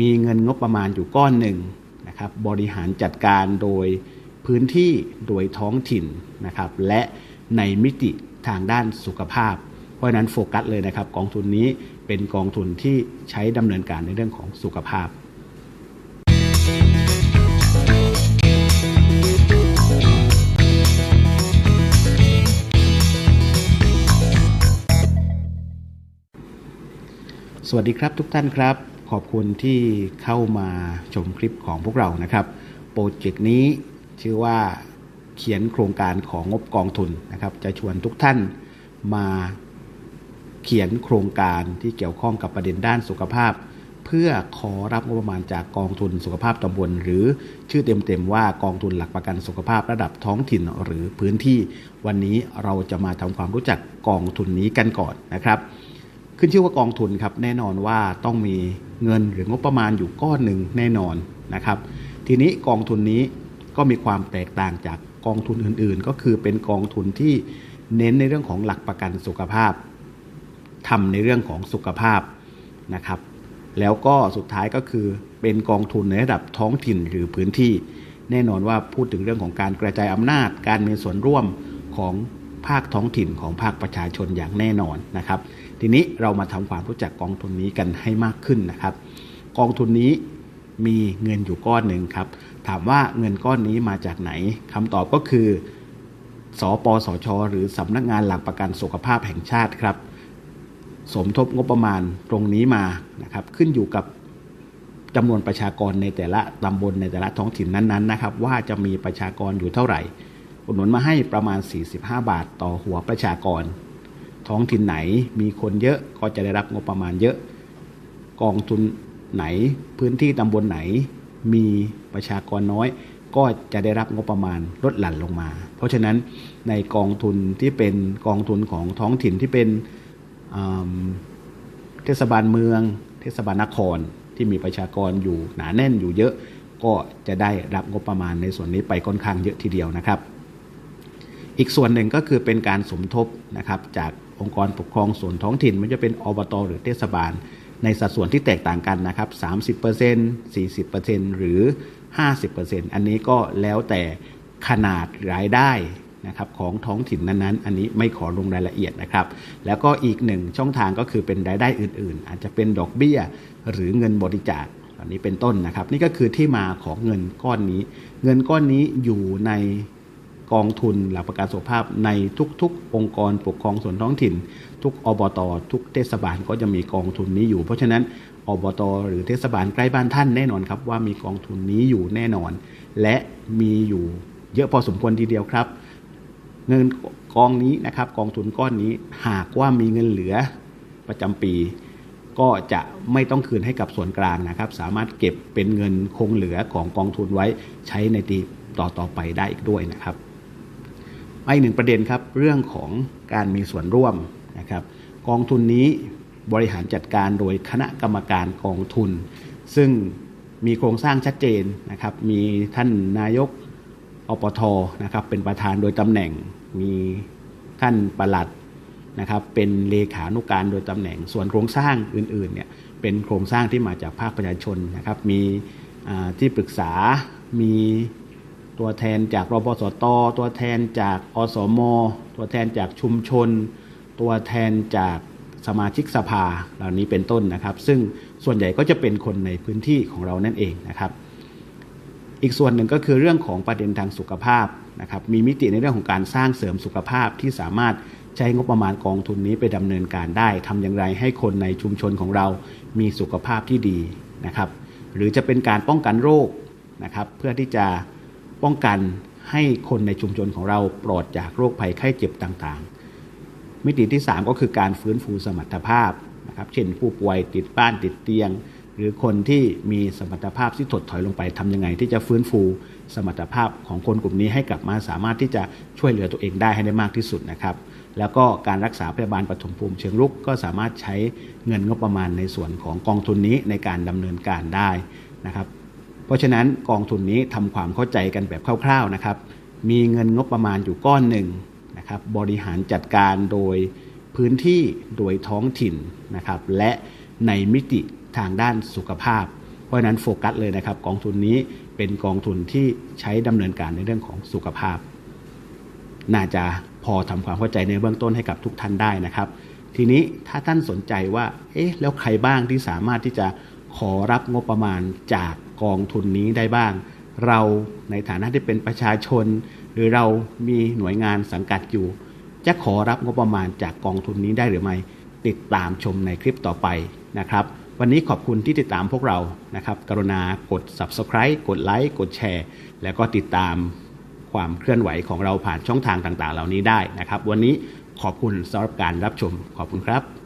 มีเงินงบประมาณอยู่ก้อนหนึ่งนะครับบริหารจัดการโดยพื้นที่โดยท้องถิ่นนะครับและในมิติทางด้านสุขภาพ เพราะนั้นโฟกัสเลยนะครับ กองทุนนี้เป็นกองทุนที่ใช้ดำเนินการในเรื่องของสุขภาพสวัสดีครับทุกท่านครับ ขอบคุณที่เข้ามาชมคลิปของพวกเรานะครับ โปรเจกต์นี้ชื่อว่าเขียนโครงการของงบกองทุนนะครับ จะชวนทุกท่านมาเขียนโครงการที่เกี่ยวข้องกับประเด็นด้านสุขภาพ เพื่อขอรับงบประมาณจากกองทุนสุขภาพตำบลหรือชื่อเต็มๆว่ากองทุนหลักประกันสุขภาพระดับท้องถิ่นหรือพื้นที่ วันนี้เราจะมาทำความรู้จักกองทุนนี้กันก่อนนะครับ ขึ้นชื่อว่ากองทุนครับแน่นอนว่าต้องมีเงินหรืองบประมาณอยู่ก้อนหนึ่งแน่นอนนะครับ ทีนี้กองทุนนี้ก็มีความแตกต่างจากกองทุนอื่นๆ ก็คือเป็นกองทุนที่เน้นในเรื่องของหลักประกันสุขภาพทำในเรื่องของสุขภาพนะครับ แล้วก็สุดท้ายก็คือเป็นกองทุนในระดับท้องถิ่นหรือพื้นที่ แน่นอนว่าพูดถึงเรื่องของการกระจายอำนาจ การมีส่วนร่วมของภาคท้องถิ่นของภาคประชาชนอย่างแน่นอนนะครับ ทีนี้เรามาทำความรู้จักกองทุนนี้กันให้มากขึ้นนะครับ กองทุนนี้มีเงินอยู่ก้อนหนึ่งครับ ถามว่าเงินก้อนนี้มาจากไหนคำตอบก็คือ สปสช หรือสำนักงานหลักประกันสุขภาพแห่งชาติครับ สมทบงบประมาณตรงนี้มานะครับ ขึ้นอยู่กับจำนวนประชากรในแต่ละตำบลในแต่ละท้องถิ่นนั้นๆนะครับ ว่าจะมีประชากรอยู่เท่าไหร่อุดหนุนมาให้ประมาณ 45 บาทต่อหัวประชากร ท้องถิ่นไหนมีคนเยอะก็จะได้รับงบประมาณเยอะ กองทุนไหนพื้นที่ตำบลไหน มีประชากรน้อย ก็จะได้รับงบประมาณลดหลั่นลงมา เพราะฉะนั้นในกองทุนที่เป็นกองทุนของท้องถิ่นที่เป็นเทศบาลเมือง เทศบาลนครที่มีประชากรอยู่หนาแน่นอยู่เยอะก็จะได้รับงบประมาณในส่วนนี้ไปค่อนข้างเยอะทีเดียวนะครับ อีกส่วนหนึ่งก็คือเป็นการสมทบนะครับจาก องค์กรปกครองส่วนท้องถิ่นม่ว่าจะเป็นอบตหรือเทศบาล ในสัดส่วนที่แตกต่างกันนะครับ 30% 40%หรือ 50%อันนี้ก็แล้วแต่ขนาดรายได้นะครับของท้องถิ่นนั้นๆ อันนี้ไม่ขอลงรายละเอียดนะครับ แล้วก็อีกหนึ่งช่องทางก็คือเป็นรายได้อื่นๆ อาจจะเป็นดอกเบี้ยหรือเงินบริจาคเหล่านี้เป็นต้นนะครับ นี่ก็คือที่มาของเงินก้อนนี้ เงินก้อนนี้อยู่ใน กองทุนหลักประกันสุขภาพในทุกๆ องค์กรปกครองส่วนท้องถิ่น ทุกอบตทุกเทศบาลก็จะมีกองทุนนี้อยู่ เพราะฉะนั้นอบตหรือเทศบาลใกล้บ้านท่านแน่นอนครับว่ามีกองทุนนี้อยู่แน่นอน และมีอยู่เยอะพอสมควรทีเดียวครับ เงินกองนี้นะครับกองทุนก้อนนี้หากว่ามีเงินเหลือประจำปี ก็จะไม่ต้องคืนให้กับส่วนกลางนะครับ สามารถเก็บเป็นเงินคงเหลือของกองทุนไว้ใช้ในตีต่อต่อไปได้อีกด้วยนะครับ อีกหนึ่งประเด็นครับเรื่องของการมีส่วนร่วมนะครับกองทุนนี้บริหารจัดการโดยคณะกรรมการกองทุน ซึ่งมีโครงสร้างชัดเจนนะครับมีท่านนายกอปทนะครับเป็นประธานโดยตำแหน่ง มีท่านประหลัดนะครับเป็นเลขานุการโดยตำแหน่ง ส่วนโครงสร้างอื่นๆเนี่ยเป็นโครงสร้างที่มาจากภาคประชาชนนะครับมีที่ปรึกษามี ตัวแทนจากรปสต ตัวแทนจากอสม ตัวแทนจากชุมชน ตัวแทนจากสมาชิกสภาเหล่านี้เป็นต้นนะครับ ซึ่งส่วนใหญ่ก็จะเป็นคนในพื้นที่ของเรานั่นเองนะครับ อีกส่วนหนึ่งก็คือเรื่องของประเด็นทางสุขภาพนะครับมีมิติในเรื่องของการสร้างเสริมสุขภาพที่สามารถใช้งบประมาณกองทุนนี้ไปดำเนินการได้ทำอย่างไรให้คนในชุมชนของเรามีสุขภาพที่ดีนะครับ หรือจะเป็นการป้องกันโรคนะครับ เพื่อที่จะ ป้องกันให้คนในชุมชนของเราปลอดจากโรคภัยไข้เจ็บต่างๆ มิติที่ 3 ก็คือการฟื้นฟูสมรรถภาพนะครับ เช่นผู้ป่วยติดบ้านติดเตียง หรือคนที่มีสมรรถภาพที่ถดถอยลงไปทำยังไง ที่จะฟื้นฟูสมรรถภาพของคนกลุ่มนี้ให้กลับมาสามารถที่จะช่วยเหลือตัวเองได้ให้ได้มากที่สุดนะครับ แล้วก็การรักษาพยาบาลปฐมภูมิเชิงรุกก็สามารถใช้เงินงบประมาณในส่วนของกองทุนนี้ในการดำเนินการได้นะครับ เพราะฉะนั้นกองทุนนี้ทำความเข้าใจกันแบบคร่าวๆนะครับ มีเงินงบประมาณอยู่ก้อนหนึ่งนะครับบริหารจัดการโดยพื้นที่โดยท้องถิ่นนะครับและในมิติทางด้านสุขภาพ เพราะฉะนั้นโฟกัสเลยนะครับ กองทุนนี้เป็นกองทุนที่ใช้ดำเนินการในเรื่องของสุขภาพ น่าจะพอทำความเข้าใจในเบื้องต้นให้กับทุกท่านได้นะครับ ทีนี้ถ้าท่านสนใจว่าเอ๊ะแล้วใครบ้างที่สามารถที่จะขอรับงบประมาณจาก กองทุนนี้ได้บ้าง เราในฐานะที่เป็นประชาชน หรือเรามีหน่วยงานสังกัดอยู่ จะขอรับงบประมาณจากกองทุนนี้ได้หรือไม่ ติดตามชมในคลิปต่อไปนะครับ วันนี้ขอบคุณที่ติดตามพวกเรานะครับ กรุณากด subscribe กดไลค์กดแชร์ แล้วก็ติดตามความเคลื่อนไหวของเราผ่านช่องทางต่างๆ เหล่านี้ได้นะครับ วันนี้ขอบคุณสำหรับการรับชมขอบคุณครับ